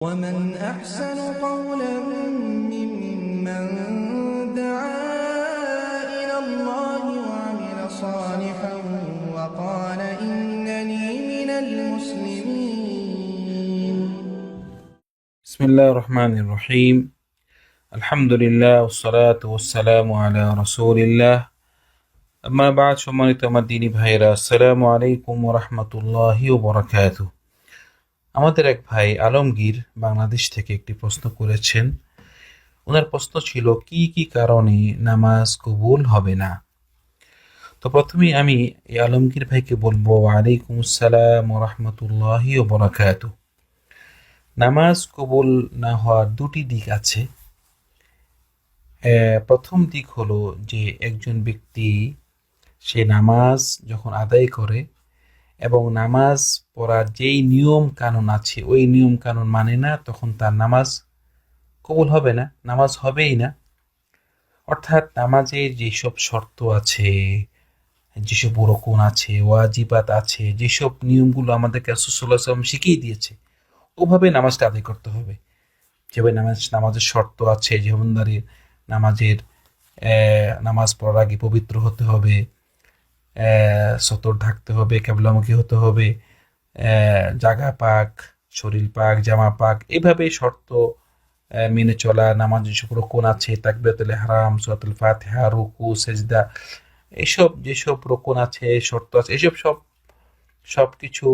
ومن أحسن قولا ممن دعا إلى الله وعمل صالحا وقال إنني من المسلمين بسم الله الرحمن الرحيم الحمد لله والصلاة والسلام على رسول الله أما بعد সম্মানিত আমার দিনী ভাইরা আসসালামু আলাইকুম ওরহমতুল্লাহি ওবরাকাত আমাদের এক ভাই আলমগীর বাংলাদেশ থেকে একটি প্রশ্ন করেছেন। ওনার প্রশ্ন ছিল, কি কি কারণে নামাজ কবুল হবে না? তো প্রথমেই আমি এই আলমগীর ভাইকে বলব, ওয়ালাইকুম আসসালাম ওরহমতুল্লাহি ওবরাকাতু নামাজ কবুল না হওয়ার দুটি দিক আছে। প্রথম দিক হলো যে একজন ব্যক্তি সে নামাজ যখন আদায় করে এবং নামাজ পড়ার যেই নিয়ম কানুন আছে, ওই নিয়ম কানুন মানে না তখন তার নামাজ কবুল হবে না, নামাজ হবেই না। অর্থাৎ নামাজের যেসব শর্ত আছে, যেসব রকম আছে, ওয়াজিবাত আছে, যেসব নিয়মগুলো আমাদেরকে রাসূলুল্লাহ শিখিয়ে দিয়েছে, ওভাবে নামাজটা আদায় করতে হবে। যেভাবে নামাজ, নামাজের শর্ত আছে, যেমন দাঁড়িয়ে নামাজের নামাজ পড়ার আগে পবিত্র হতে হবে সতর ঢাকতে হবে, কেবলামুখী হতে হবে জাগা পাক, শরীর পাক, জামা পাক এভাবে শর্ত মেনে চলা, নামাজ যেসব রোকন আছে তাকবিরাতুল হারাম সুরাতুল ফাতিহা, রুকু, সেজদা, এসব যেসব রোকন আছে, শর্ত আছে, এসব সব সব কিছু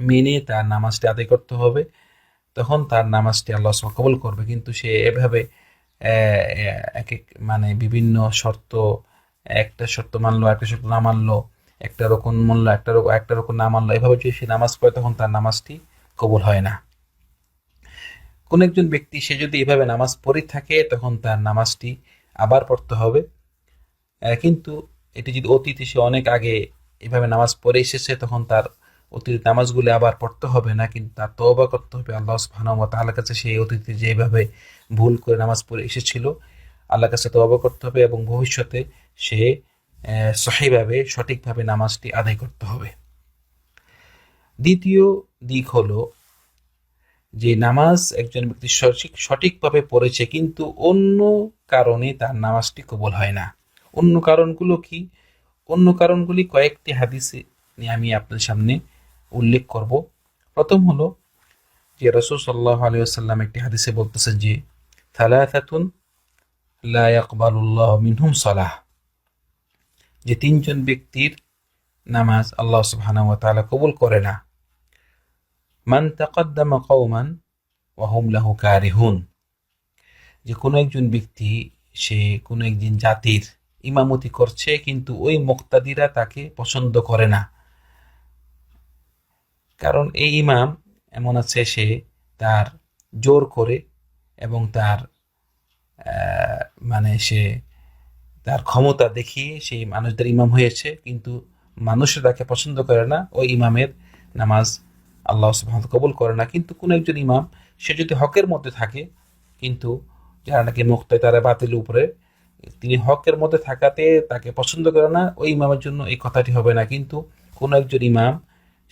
মেনে তার নামাজটি আদায় করতে হবে। তখন তার নামাজটি আল্লাহ কবুল করবে। কিন্তু সে এভাবে এক এক মানে বিভিন্ন শর্ত একটা শর্ত মানলো একটা শর্ত না মানলো, একটা রকম মানলো, একটা রকম একটা রকম না মানলো। এভাবে যদি সে নামাজ পড়ে, তখন তার নামাজটি কবুল হয় না। কোন একজন ব্যক্তি, সে যদি এভাবে নামাজ পড়ে থাকে, তখন তার নামাজটি আবার পড়তে হবে। কিন্তু এটি যদি অতীতে সে অনেক আগে এভাবে নামাজ পড়ে এসেছে, তখন তার অতীত নামাজগুলি আবার পড়তে হবে না, কিন্তু তার তওবা করতে হবে। আল্লাহ ওয়া তাআলার কাছে সে অতীতে যেভাবে ভুল করে নামাজ পড়ে এসেছিল আল্লাহ কাছে তওবা করতে হবে এবং ভবিষ্যতে সে সহিভাবে, সঠিকভাবে নামাজটি আদায় করতে হবে। দ্বিতীয় দিক হলো যে নামাজ একজন ব্যক্তি সঠিক, সঠিকভাবে পড়েছে কিন্তু অন্য কারণে তার নামাজটি কবল হয় না। অন্য কারণগুলো কি? অন্য কারণগুলি কয়েকটি হাদিসে নিয়ে আমি আপনার সামনে উল্লেখ করব। প্রথম হলো যে রসুল সাল্লাহ আলী আসাল্লাম একটি হাদিসে বলতেছে যে থালাথাতুন লা ইয়াকবালুল্লাহ মিনহুম সালাহ। যে তিনজন ব্যক্তির নামাজ আল্লাহ সুবহানাহু ওয়া কবুল করে না। মান তাকাদ্দামা কওমান ওয়া হুম লাহু কারিহুন। যে কোনো একজন ব্যক্তি, সে কোনো একজন জাতির ইমামতি করছে কিন্তু ওই মুক্তাদিরা তাকে পছন্দ করে না। কারণ এই ইমাম এমন আছে, সে তার জোর করে এবং তার মানে সে তার ক্ষমতা দেখিয়ে সেই মানুষদের ইমাম হয়েছে, কিন্তু মানুষরা তাকে পছন্দ করে না। ওই ইমামের নামাজ আল্লাহ তাআলা কবুল করে না। কিন্তু কোনো একজন ইমাম, সে যদি হকের মধ্যে থাকে, কিন্তু যারা নাকি মুক্তায়, তারা বাতিল উপরে, তিনি হকের মধ্যে থাকাতে তাকে পছন্দ করে না, ওই ইমামের জন্য এই কথাটি হবে না। কিন্তু কোনো একজন ইমাম,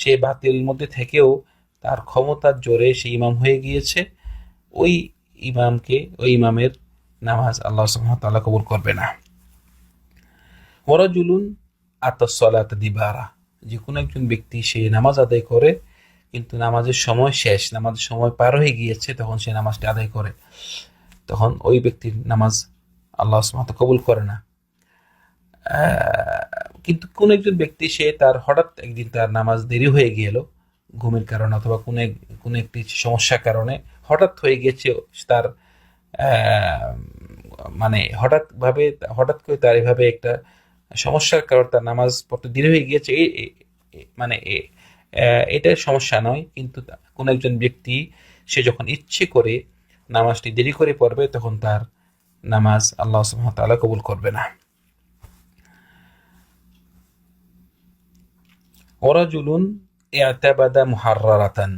সে বাতিল মধ্যে থেকেও তার ক্ষমতার জোরে সে ইমাম হয়ে গিয়েছে, ওই ইমামকে, ওই ইমামের নামাজ আল্লাহ ওয়া কবুল করবে না। ওরাজুলুন আতসলাত দিবারা। যে কোনো একজন ব্যক্তি সে নামাজ আদায় করে, কিন্তু নামাজের সময় শেষ, নামাজের সময় পার হয়ে গিয়েছে, তখন সে নামাজটি আদায় করে। তখন ওই ব্যক্তির নামাজ আল্লাহ তাআলা কবুল করে না। কিন্তু কোন একজন ব্যক্তি সে তার হঠাৎ একদিন তার নামাজ দেরি হয়ে গেল, ঘুমের কারণে অথবা কোনো কোন একটি সমস্যার কারণে হঠাৎ হয়ে গেছে তার মানে হঠাৎভাবে হঠাৎ করে তার এভাবে একটা সমস্যার কারণ তার নামাজ পড়তে দেরি হয়ে গিয়েছে মানে এটা সমস্যা নয়, কিন্তু কোন একজন ব্যক্তি, সে যখন ইচ্ছে করে নামাজটি দেরি করে পড়বে, তখন তার নামাজ আল্লাহ ওয়া কবুল করবে না। ওরাজুলুন ইয়াতাবাদা মুহাররাতান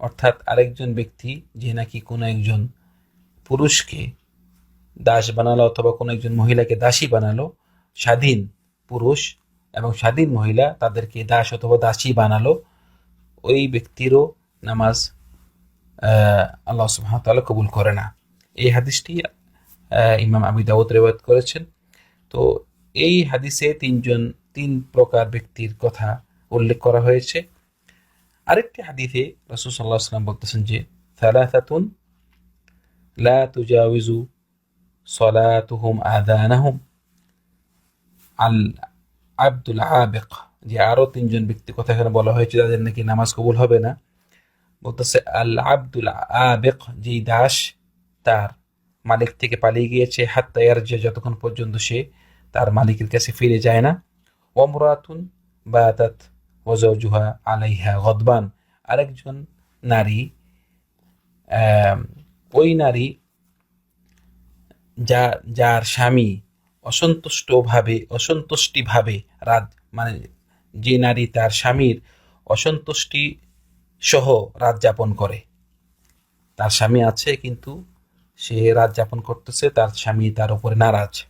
অর্থাৎ আরেকজন ব্যক্তি, যে নাকি কোনো একজন পুরুষকে দাস বানালো অথবা কোনো একজন মহিলাকে দাসী বানালো স্বাধীন পুরুষ এবং স্বাধীন মহিলা তাদেরকে দাস অথবা দাসী বানালো। ওই ব্যক্তিরও নামাজ আল্লাহ তাআলা কবুল করে না। এই হাদিসটি ইমাম আবি দাউদ রেওয়ায়ত করেছেন। তো এই হাদিসে তিনজন, তিন প্রকার ব্যক্তির কথা উল্লেখ করা হয়েছে। আরেকটি হাদিসে রাসূল সাল্লাল্লাহু আলাইহি ওয়াসাল্লাম বলতেছেন যে, সালাসাতুন লা তুজাউযু সলাতুহুম আযানাহুম। আল আব্দুল আবেক, যে আরও তিনজন ব্যক্তি কথা এখানে বলা হয়েছে, তাদের নাকি নামাজ কবুল হবে না। বলতেছে, আল আব্দুল আবেক যেই দাস, তার মালিক থেকে পালিয়ে গিয়েছে হাত তায়ার যে যতক্ষণ পর্যন্ত সে তার মালিকের কাছে ফিরে যায় না। ওমরাতুন বাতাত ওয়াজাউজুহা আলাইহা গদবান। আরেকজন নারী ওই নারী যা, যার স্বামী অসন্তুষ্টভাবে, অসন্তুষ্টিভাবে রাত মানে যে নারী তার স্বামীর অসন্তুষ্টি সহ রাত যাপন করে। তার স্বামী আছে কিন্তু সে রাত যাপন করতেছে, তার স্বামী তার উপরে নারাজ।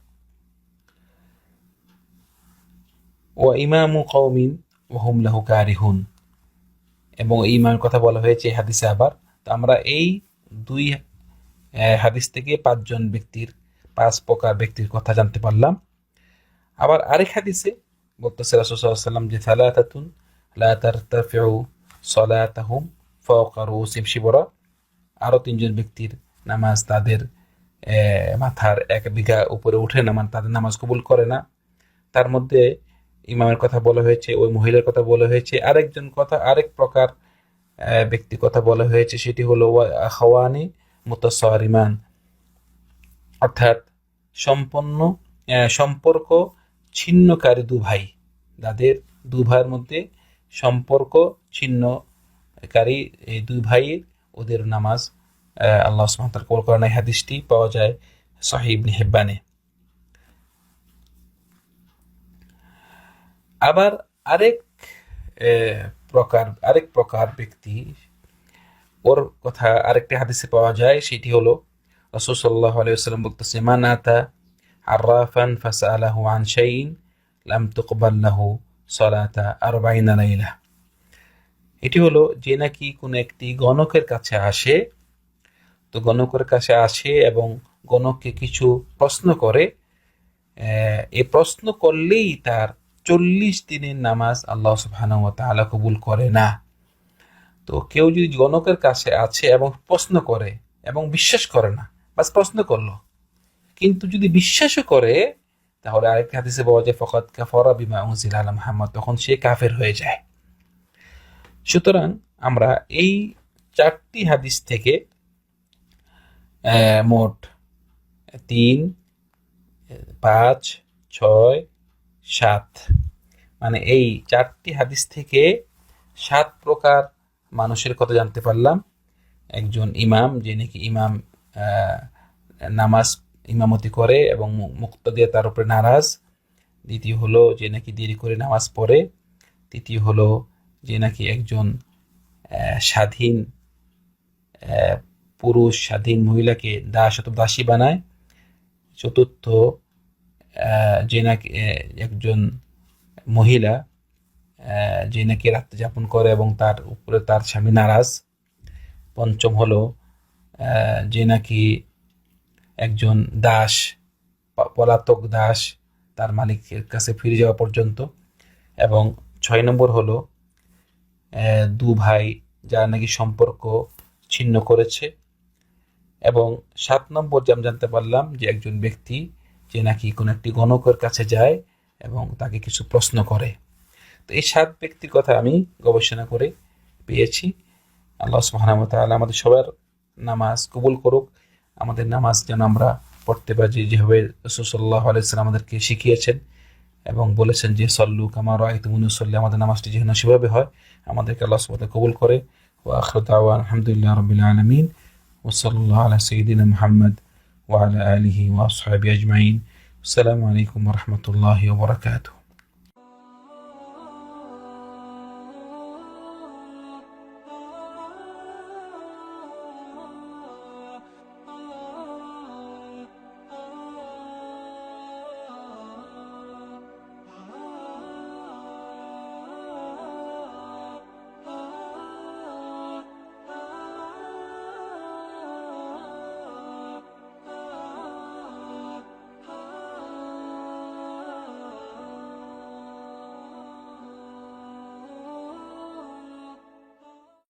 ও ইমামু কৌমিন ওহুম লাহু কারিহুন। এবং এই ইমামের কথা বলা হয়েছে হাদিসে আবার। তো আমরা এই দুই হাদিস থেকে পাঁচজন ব্যক্তির পাঁচ প্রকার ব্যক্তির কথা জানতে পারলাম। আবার আরেক হাদিসে বলতেছে রাসূলুল্লাহ যে সালাতাতুন লা তারতাফিউ সালাতাহুম ফাওকা রুসিম শিবরা। আরও তিনজন ব্যক্তির নামাজ তাদের মাথার এক বিঘা উপরে উঠে না মানে তাদের নামাজ কবুল করে না। তার মধ্যে ইমামের কথা বলা হয়েছে ওই মহিলার কথা বলা হয়েছে। আরেকজন কথা আরেক প্রকার আহ, ব্যক্তির কথা বলা হয়েছে সেটি হলো খাওয়ানি মুতাসারিমান। অর্থাৎ সম্পন্ন সম্পর্ক ছিন্নকারী দু ভাই। যাদের দু ভাইয়ের মধ্যে সম্পর্ক ছিন্নকারী এই দুই ভাইয়ের ওদের নামাজ আল্লাহ সুবহানাহু কবল করেন হাদিসটি পাওয়া যায় সাহিব হেব্বানে। আবার আরেক প্রকার আরেক প্রকার ব্যক্তি, ওর কথা আরেকটি হাদিসে পাওয়া যায়, সেটি হলো রাসূল সাল্লাল্লাহু আলাইহি ওয়াসাল্লাম বলতেছে মান আতা আররাফান ফাসআলাহু আন শাইইন লাম তুকবাল লাহু সালাতা আরবাইনা লাইলা। এটি হলো যে নাকি কোনো একটি গণকের কাছে আসে, তো গণকের কাছে আসে এবং গণককে কিছু প্রশ্ন করে, এ প্রশ্ন করলেই তার চল্লিশ দিনের নামাজ আল্লাহ তাআলা কবুল করে না। তো কেউ যদি গণকের কাছে আছে এবং প্রশ্ন করে এবং বিশ্বাস করে না বাস প্রশ্ন করল। কিন্তু যদি বিশ্বাসও করে, তাহলে আরেকটা হাদিসে পাওয়া যায় ফকত কাফরা বিমা উনজিল আলা মুহাম্মদ তখন সে কাফের হয়ে যায়। সুতরাং আমরা এই চারটি হাদিস থেকে মোট তিন, পাঁচ, ছয়, সাত মানে এই চারটি হাদিস থেকে সাত প্রকার মানুষের কথা জানতে পারলাম। একজন ইমাম যে নাকি ইমাম নামাজ ইমামতি করে এবং মুক্ত দিয়ে তার উপরে নারাজ। দ্বিতীয় হলো যে নাকি দেরি করে নামাজ পড়ে। তৃতীয় হলো যে নাকি একজন স্বাধীন পুরুষ, স্বাধীন মহিলাকে দাস অথবা দাসী বানায়। চতুর্থ যে নাকি একজন মহিলা যে নাকি রাত্রি যাপন করে এবং তার উপরে তার স্বামী নারাজ। পঞ্চম হলো যে নাকি একজন দাস পলাতক দাস তার মালিকের কাছে ফিরে যাওয়া পর্যন্ত। এবং ছয় নম্বর হলো দু ভাই যারা নাকি সম্পর্ক ছিন্ন করেছে। এবং সাত নম্বর যে আমি জানতে পারলাম যে একজন ব্যক্তি যে নাকি কোনো একটি গণকের কাছে যায় এবং তাকে কিছু প্রশ্ন করে। তো এই সাত ব্যক্তির কথা আমি গবেষণা করে পেয়েছি। আল্লাহ ওয়া আমাদের সবার নামাজ কবুল করুক। আমাদের নামাজ যেন আমরা পড়তে পারি যেভাবে আলাইহি ওয়াসাল্লাম আমাদেরকে শিখিয়েছেন এবং বলেছেন যে, সল্লু কামা রাআইতুমুনি উসাল্লি আমাদের নামাজটি যেন সেভাবে হয়, আমাদেরকে আল্লাহ তাআলা কবুল করে। ওয়া আখিরু দাওয়ানা আলহামদুলিল্লাহি রাব্বিল আলামিন। ওয়া সাল্লাল্লাহু আলা সাইয়্যিদিনা মুহাম্মদ ওয়া আলা আলিহি ওয়া আসহাবিহি আজমাইন। আসসালামু আলাইকুম রাহমাতুল্লাহি ওয়া বারাকাতুহু।